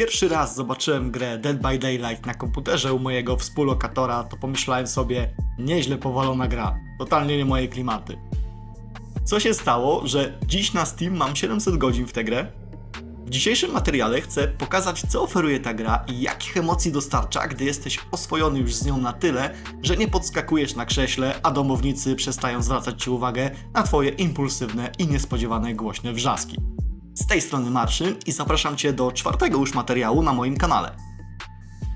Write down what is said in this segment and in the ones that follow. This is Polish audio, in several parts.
Pierwszy raz zobaczyłem grę Dead by Daylight na komputerze u mojego współlokatora, to pomyślałem sobie, nieźle powalona gra, totalnie nie moje klimaty. Co się stało, że dziś na Steam mam 700 godzin w tę grę? W dzisiejszym materiale chcę pokazać, co oferuje ta gra i jakich emocji dostarcza, gdy jesteś oswojony już z nią na tyle, że nie podskakujesz na krześle, a domownicy przestają zwracać Ci uwagę na Twoje impulsywne i niespodziewane głośne wrzaski. Z tej strony Marszyn i zapraszam Cię do czwartego już materiału na moim kanale.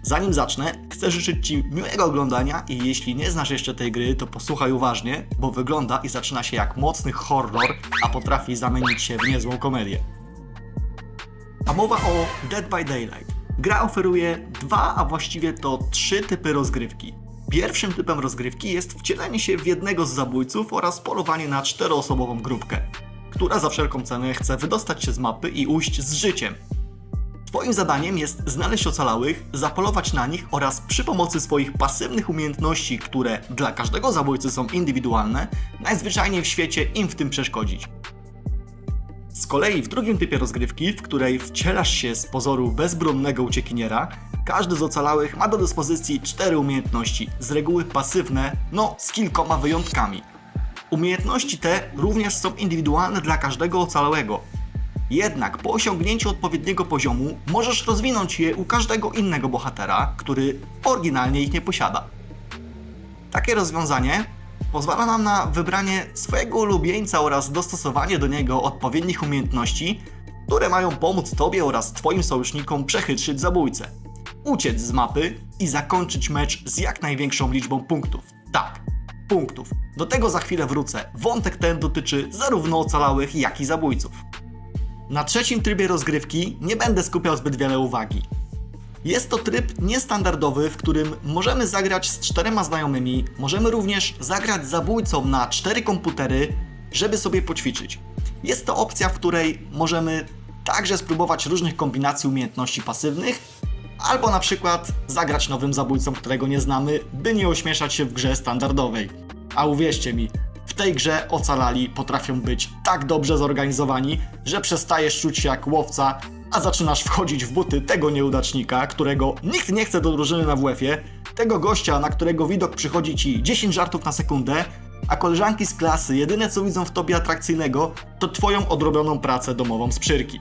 Zanim zacznę, chcę życzyć Ci miłego oglądania i jeśli nie znasz jeszcze tej gry, to posłuchaj uważnie, bo wygląda i zaczyna się jak mocny horror, a potrafi zamienić się w niezłą komedię. A mowa o Dead by Daylight. Gra oferuje dwa, a właściwie to trzy typy rozgrywki. Pierwszym typem rozgrywki jest wcielenie się w jednego z zabójców oraz polowanie na czteroosobową grupkę, która za wszelką cenę chce wydostać się z mapy i ujść z życiem. Twoim zadaniem jest znaleźć ocalałych, zapolować na nich oraz przy pomocy swoich pasywnych umiejętności, które dla każdego zabójcy są indywidualne, najzwyczajniej w świecie im w tym przeszkodzić. Z kolei w drugim typie rozgrywki, w której wcielasz się z pozoru bezbronnego uciekiniera, każdy z ocalałych ma do dyspozycji cztery umiejętności, z reguły pasywne, no z kilkoma wyjątkami. Umiejętności te również są indywidualne dla każdego ocalałego. Jednak po osiągnięciu odpowiedniego poziomu możesz rozwinąć je u każdego innego bohatera, który oryginalnie ich nie posiada. Takie rozwiązanie pozwala nam na wybranie swojego ulubieńca oraz dostosowanie do niego odpowiednich umiejętności, które mają pomóc Tobie oraz Twoim sojusznikom przechytrzyć zabójcę, uciec z mapy i zakończyć mecz z jak największą liczbą punktów. Tak, punktów. Do tego za chwilę wrócę. Wątek ten dotyczy zarówno ocalałych, jak i zabójców. Na trzecim trybie rozgrywki nie będę skupiał zbyt wiele uwagi. Jest to tryb niestandardowy, w którym możemy zagrać z czterema znajomymi, możemy również zagrać zabójcą na cztery komputery, żeby sobie poćwiczyć. Jest to opcja, w której możemy także spróbować różnych kombinacji umiejętności pasywnych, albo na przykład zagrać nowym zabójcą, którego nie znamy, by nie ośmieszać się w grze standardowej. A uwierzcie mi, w tej grze ocalali potrafią być tak dobrze zorganizowani, że przestajesz czuć się jak łowca, a zaczynasz wchodzić w buty tego nieudacznika, którego nikt nie chce do drużyny na WF-ie, tego gościa, na którego widok przychodzi ci 10 żartów na sekundę, a koleżanki z klasy jedyne co widzą w tobie atrakcyjnego, to twoją odrobioną pracę domową z przyrki.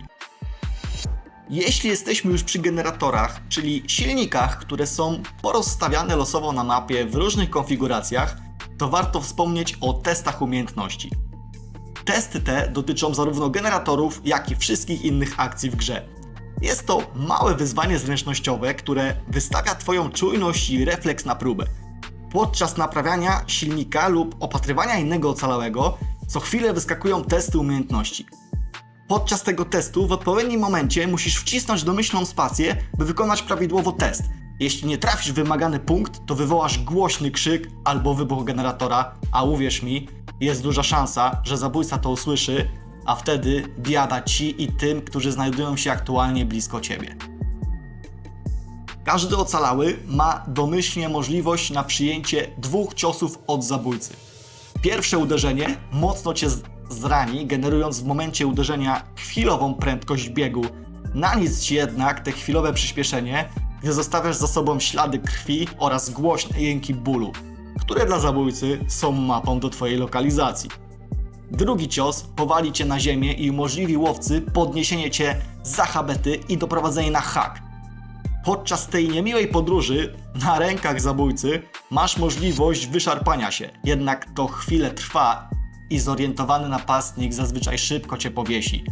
Jeśli jesteśmy już przy generatorach, czyli silnikach, które są porozstawiane losowo na mapie w różnych konfiguracjach, to warto wspomnieć o testach umiejętności. Testy te dotyczą zarówno generatorów, jak i wszystkich innych akcji w grze. Jest to małe wyzwanie zręcznościowe, które wystawia Twoją czujność i refleks na próbę. Podczas naprawiania silnika lub opatrywania innego ocalałego, co chwilę wyskakują testy umiejętności. Podczas tego testu w odpowiednim momencie musisz wcisnąć domyślną spację, by wykonać prawidłowo test. Jeśli nie trafisz w wymagany punkt, to wywołasz głośny krzyk albo wybuch generatora, a uwierz mi, jest duża szansa, że zabójca to usłyszy, a wtedy biada ci i tym, którzy znajdują się aktualnie blisko ciebie. Każdy ocalały ma domyślnie możliwość na przyjęcie dwóch ciosów od zabójcy. Pierwsze uderzenie mocno cię zrani, generując w momencie uderzenia chwilową prędkość biegu. Na nic ci jednak te chwilowe przyspieszenie, gdy zostawiasz za sobą ślady krwi oraz głośne jęki bólu, które dla zabójcy są mapą do twojej lokalizacji. Drugi cios powali cię na ziemię i umożliwi łowcy podniesienie cię za habety i doprowadzenie na hak. Podczas tej niemiłej podróży na rękach zabójcy masz możliwość wyszarpania się, jednak to chwilę trwa i zorientowany napastnik zazwyczaj szybko cię powiesi.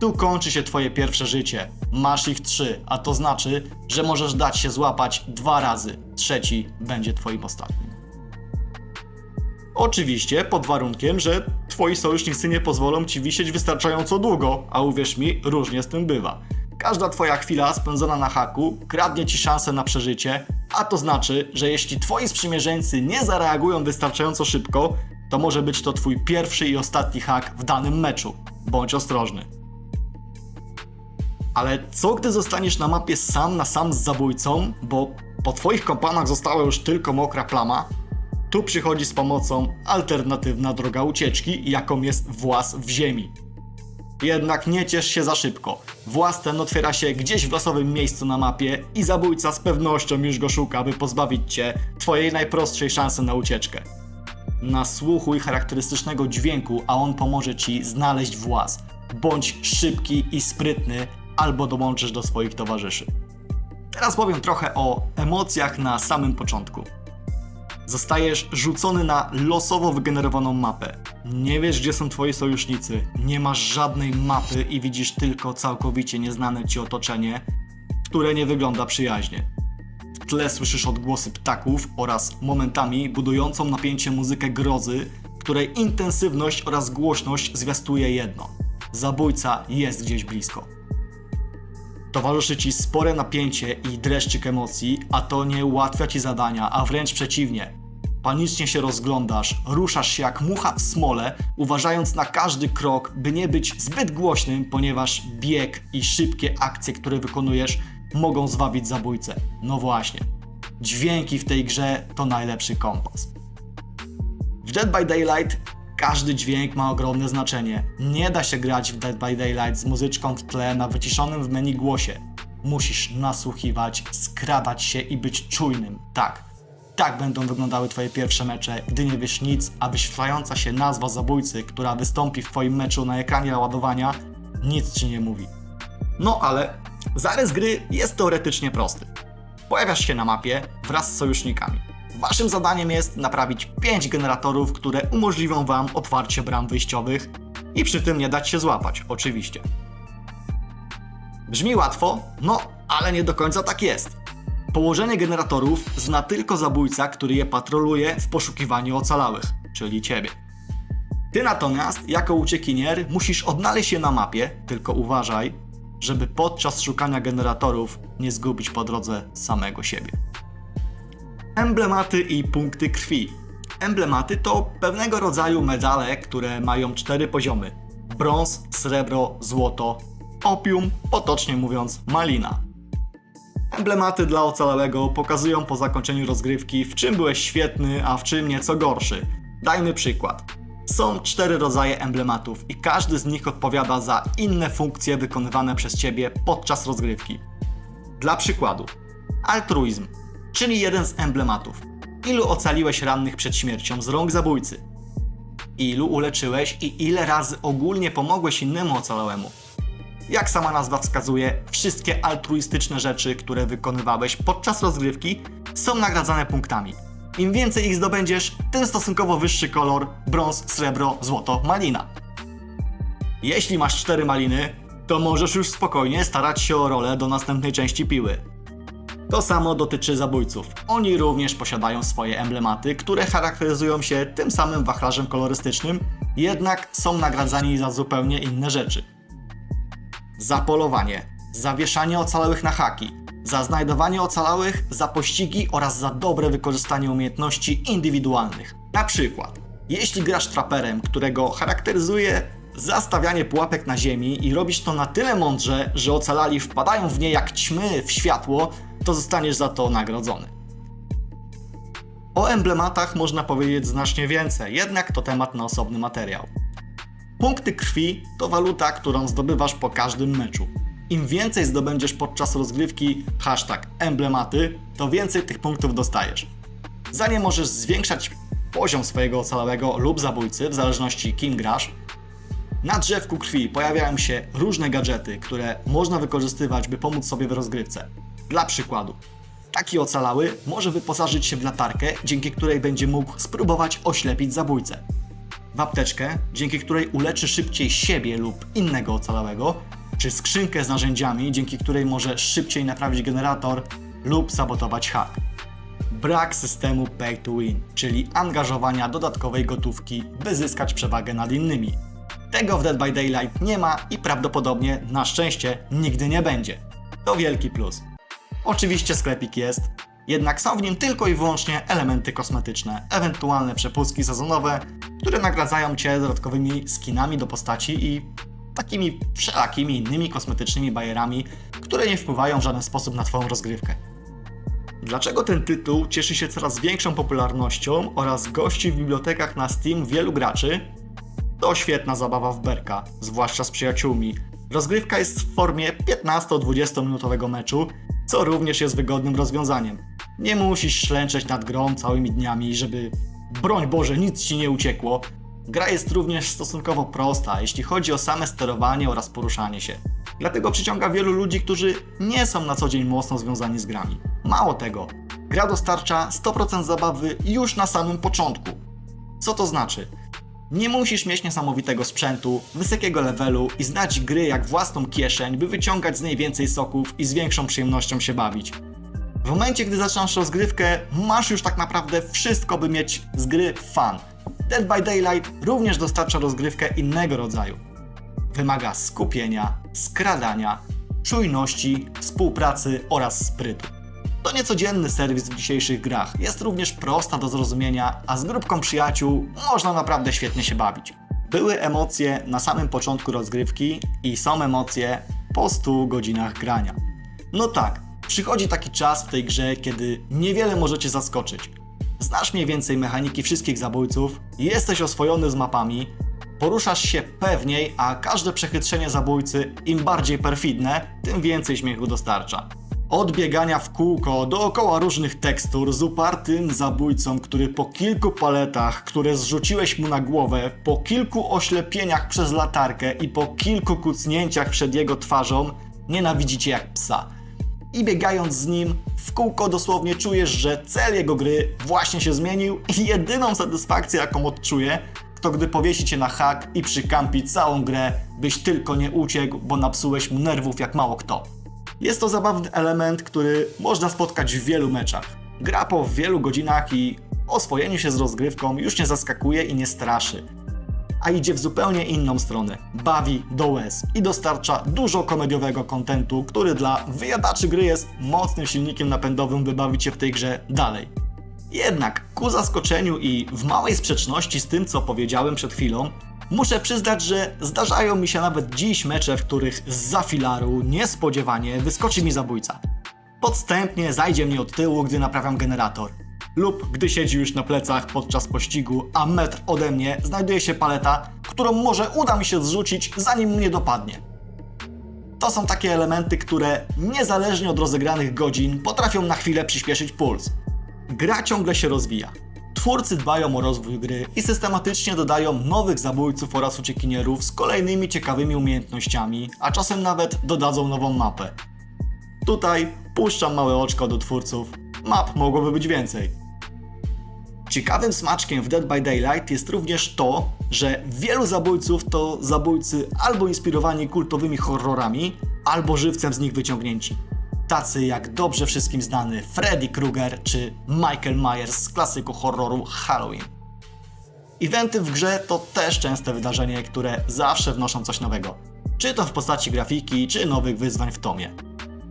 Tu kończy się twoje pierwsze życie. Masz ich trzy, a to znaczy, że możesz dać się złapać dwa razy. Trzeci będzie twoim ostatnim. Oczywiście pod warunkiem, że twoi sojusznicy nie pozwolą ci wisieć wystarczająco długo, a uwierz mi, różnie z tym bywa. Każda twoja chwila spędzona na haku kradnie ci szansę na przeżycie, a to znaczy, że jeśli twoi sprzymierzeńcy nie zareagują wystarczająco szybko, to może być to twój pierwszy i ostatni hak w danym meczu. Bądź ostrożny. Ale co gdy zostaniesz na mapie sam na sam z zabójcą, bo po twoich kompanach została już tylko mokra plama? Tu przychodzi z pomocą alternatywna droga ucieczki, jaką jest włas w ziemi. Jednak nie ciesz się za szybko. Włas ten otwiera się gdzieś w losowym miejscu na mapie i zabójca z pewnością już go szuka, by pozbawić cię twojej najprostszej szansy na ucieczkę. Nasłuchuj charakterystycznego dźwięku, a on pomoże ci znaleźć włas. Bądź szybki i sprytny, albo dołączysz do swoich towarzyszy. Teraz powiem trochę o emocjach na samym początku. Zostajesz rzucony na losowo wygenerowaną mapę. Nie wiesz, gdzie są twoi sojusznicy, nie masz żadnej mapy i widzisz tylko całkowicie nieznane ci otoczenie, które nie wygląda przyjaźnie. Tle słyszysz odgłosy ptaków oraz momentami budującą napięcie muzykę grozy, której intensywność oraz głośność zwiastuje jedno. Zabójca jest gdzieś blisko. Towarzyszy ci spore napięcie i dreszczyk emocji, a to nie ułatwia ci zadania, a wręcz przeciwnie. Panicznie się rozglądasz, ruszasz się jak mucha w smole, uważając na każdy krok, by nie być zbyt głośnym, ponieważ bieg i szybkie akcje, które wykonujesz, mogą zwabić zabójcę. No właśnie. Dźwięki w tej grze to najlepszy kompas. W Dead by Daylight każdy dźwięk ma ogromne znaczenie. Nie da się grać w Dead by Daylight z muzyczką w tle na wyciszonym w menu głosie. Musisz nasłuchiwać, skradać się i być czujnym. Tak. Tak będą wyglądały Twoje pierwsze mecze, gdy nie wiesz nic, a wyświetlająca się nazwa zabójcy, która wystąpi w Twoim meczu na ekranie ładowania, nic Ci nie mówi. No ale zarys gry jest teoretycznie prosty. Pojawiasz się na mapie wraz z sojusznikami. Waszym zadaniem jest naprawić 5 generatorów, które umożliwią Wam otwarcie bram wyjściowych i przy tym nie dać się złapać, oczywiście. Brzmi łatwo, no ale nie do końca tak jest. Położenie generatorów zna tylko zabójca, który je patroluje w poszukiwaniu ocalałych, czyli ciebie. Ty natomiast, jako uciekinier, musisz odnaleźć je na mapie, tylko uważaj, żeby podczas szukania generatorów nie zgubić po drodze samego siebie. Emblematy i punkty krwi. Emblematy to pewnego rodzaju medale, które mają cztery poziomy: brąz, srebro, złoto, opium, potocznie mówiąc malina. Emblematy dla ocalałego pokazują po zakończeniu rozgrywki, w czym byłeś świetny, a w czym nieco gorszy. Dajmy przykład. Są cztery rodzaje emblematów i każdy z nich odpowiada za inne funkcje wykonywane przez ciebie podczas rozgrywki. Dla przykładu, altruizm, czyli jeden z emblematów. Ilu ocaliłeś rannych przed śmiercią z rąk zabójcy? Ilu uleczyłeś i ile razy ogólnie pomogłeś innemu ocalałemu? Jak sama nazwa wskazuje, wszystkie altruistyczne rzeczy, które wykonywałeś podczas rozgrywki, są nagradzane punktami. Im więcej ich zdobędziesz, tym stosunkowo wyższy kolor brąz, srebro, złoto, malina. Jeśli masz cztery maliny, to możesz już spokojnie starać się o rolę do następnej części piły. To samo dotyczy zabójców. Oni również posiadają swoje emblematy, które charakteryzują się tym samym wachlarzem kolorystycznym, jednak są nagradzani za zupełnie inne rzeczy. Za polowanie, zawieszanie ocalałych na haki, za znajdowanie ocalałych, za pościgi oraz za dobre wykorzystanie umiejętności indywidualnych. Na przykład, jeśli grasz traperem, którego charakteryzuje zastawianie pułapek na ziemi i robisz to na tyle mądrze, że ocalali wpadają w nie jak ćmy w światło, to zostaniesz za to nagrodzony. O emblematach można powiedzieć znacznie więcej, jednak to temat na osobny materiał. Punkty krwi to waluta, którą zdobywasz po każdym meczu. Im więcej zdobędziesz podczas rozgrywki hashtag emblematy, to więcej tych punktów dostajesz. Za nie możesz zwiększać poziom swojego ocalałego lub zabójcy, w zależności kim grasz. Na drzewku krwi pojawiają się różne gadżety, które można wykorzystywać, by pomóc sobie w rozgrywce. Dla przykładu, taki ocalały może wyposażyć się w latarkę, dzięki której będzie mógł spróbować oślepić zabójcę. W apteczkę, dzięki której uleczy szybciej siebie lub innego ocalałego, czy skrzynkę z narzędziami, dzięki której może szybciej naprawić generator lub sabotować hack. Brak systemu pay to win, czyli angażowania dodatkowej gotówki, by zyskać przewagę nad innymi. Tego w Dead by Daylight nie ma i prawdopodobnie, na szczęście, nigdy nie będzie. To wielki plus. Oczywiście sklepik jest, jednak są w nim tylko i wyłącznie elementy kosmetyczne, ewentualne przepustki sezonowe, które nagradzają Cię dodatkowymi skinami do postaci i takimi wszelakimi innymi kosmetycznymi bajerami, które nie wpływają w żaden sposób na Twoją rozgrywkę. Dlaczego ten tytuł cieszy się coraz większą popularnością oraz gości w bibliotekach na Steam wielu graczy? to świetna zabawa w berka, zwłaszcza z przyjaciółmi. Rozgrywka jest w formie 15-20 minutowego meczu, co również jest wygodnym rozwiązaniem. Nie musisz ślęczeć nad grą całymi dniami, żeby broń Boże nic ci nie uciekło. Gra jest również stosunkowo prosta, jeśli chodzi o same sterowanie oraz poruszanie się. Dlatego przyciąga wielu ludzi, którzy nie są na co dzień mocno związani z grami. Mało tego, gra dostarcza 100% zabawy już na samym początku. Co to znaczy? Nie musisz mieć niesamowitego sprzętu, wysokiego levelu i znać gry jak własną kieszeń, by wyciągać z niej więcej soków i z większą przyjemnością się bawić. W momencie, gdy zaczynasz rozgrywkę, masz już tak naprawdę wszystko, by mieć z gry fan. Dead by Daylight również dostarcza rozgrywkę innego rodzaju. Wymaga skupienia, skradania, czujności, współpracy oraz sprytu. To niecodzienny serwis w dzisiejszych grach. Jest również prosta do zrozumienia, a z grupką przyjaciół można naprawdę świetnie się bawić. Były emocje na samym początku rozgrywki i są emocje po 100 godzinach grania. No tak, przychodzi taki czas w tej grze, kiedy niewiele możecie zaskoczyć. Znasz mniej więcej mechaniki wszystkich zabójców, jesteś oswojony z mapami, poruszasz się pewniej, a każde przechytrzenie zabójcy im bardziej perfidne, tym więcej śmiechu dostarcza. Od biegania w kółko dookoła różnych tekstur z upartym zabójcą, który po kilku paletach, które zrzuciłeś mu na głowę, po kilku oślepieniach przez latarkę i po kilku kucnięciach przed jego twarzą, nienawidzicie jak psa. I biegając z nim w kółko dosłownie czujesz, że cel jego gry właśnie się zmienił i jedyną satysfakcję jaką odczuje, to gdy powiesi cię na hak i przykampi całą grę, byś tylko nie uciekł, bo napsułeś mu nerwów jak mało kto. Jest to zabawny element, który można spotkać w wielu meczach. Gra po wielu godzinach i oswojeniu się z rozgrywką już nie zaskakuje i nie straszy. A idzie w zupełnie inną stronę. Bawi do łez i dostarcza dużo komediowego kontentu, który dla wyjadaczy gry jest mocnym silnikiem napędowym, by bawić się w tej grze dalej. Jednak ku zaskoczeniu i w małej sprzeczności z tym, co powiedziałem przed chwilą, muszę przyznać, że zdarzają mi się nawet dziś mecze, w których z filaru niespodziewanie wyskoczy mi zabójca. Podstępnie zajdzie mnie od tyłu, gdy naprawiam generator. Lub gdy siedzi już na plecach podczas pościgu, a metr ode mnie znajduje się paleta, którą może uda mi się zrzucić, zanim mnie dopadnie. To są takie elementy, które niezależnie od rozegranych godzin potrafią na chwilę przyspieszyć puls. Gra ciągle się rozwija. Twórcy dbają o rozwój gry i systematycznie dodają nowych zabójców oraz uciekinierów z kolejnymi ciekawymi umiejętnościami, a czasem nawet dodadzą nową mapę. Tutaj puszczam małe oczko do twórców. Map mogłoby być więcej. Ciekawym smaczkiem w Dead by Daylight jest również to, że wielu zabójców to zabójcy albo inspirowani kultowymi horrorami, albo żywcem z nich wyciągnięci. Tacy jak dobrze wszystkim znany Freddy Krueger czy Michael Myers z klasyku horroru Halloween. Eventy w grze to też częste wydarzenie, które zawsze wnoszą coś nowego. Czy to w postaci grafiki, czy nowych wyzwań w tomie.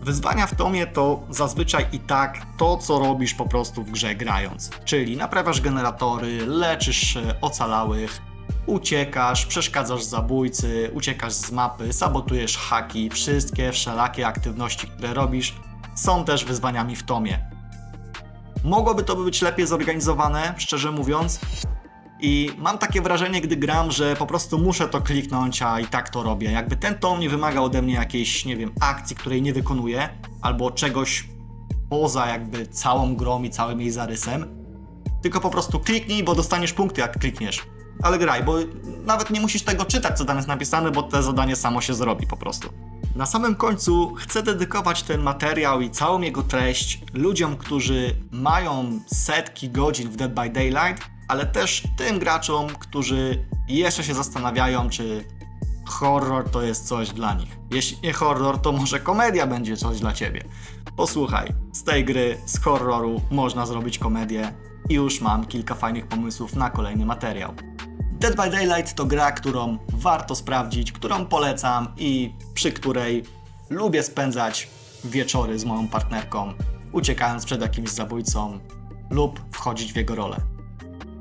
Wyzwania w tomie to zazwyczaj i tak to, co robisz po prostu w grze grając. Czyli naprawiasz generatory, leczysz ocalałych, uciekasz, przeszkadzasz zabójcy, uciekasz z mapy, sabotujesz haki, wszystkie wszelakie aktywności, które robisz, są też wyzwaniami w tomie. Mogłoby to być lepiej zorganizowane, szczerze mówiąc, i mam takie wrażenie, gdy gram, że po prostu muszę to kliknąć, a i tak to robię. Jakby ten tom nie wymaga ode mnie jakiejś, nie wiem, akcji, której nie wykonuję, albo czegoś poza jakby całą grą i całym jej zarysem. Tylko po prostu kliknij, bo dostaniesz punkty jak klikniesz. Ale graj, bo nawet nie musisz tego czytać, co tam jest napisane, bo to zadanie samo się zrobi po prostu. Na samym końcu chcę dedykować ten materiał i całą jego treść ludziom, którzy mają setki godzin w Dead by Daylight, ale też tym graczom, którzy jeszcze się zastanawiają, czy horror to jest coś dla nich. Jeśli nie horror, to może komedia będzie coś dla ciebie. Posłuchaj, z tej gry, z horroru można zrobić komedię i już mam kilka fajnych pomysłów na kolejny materiał. Dead by Daylight to gra, którą warto sprawdzić, którą polecam i przy której lubię spędzać wieczory z moją partnerką, uciekając przed jakimś zabójcą lub wchodzić w jego rolę.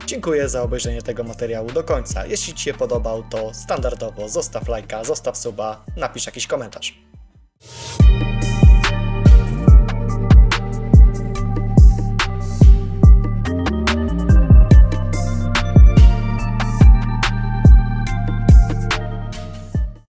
Dziękuję za obejrzenie tego materiału do końca. Jeśli Ci się podobał, to standardowo zostaw lajka, zostaw suba, napisz jakiś komentarz.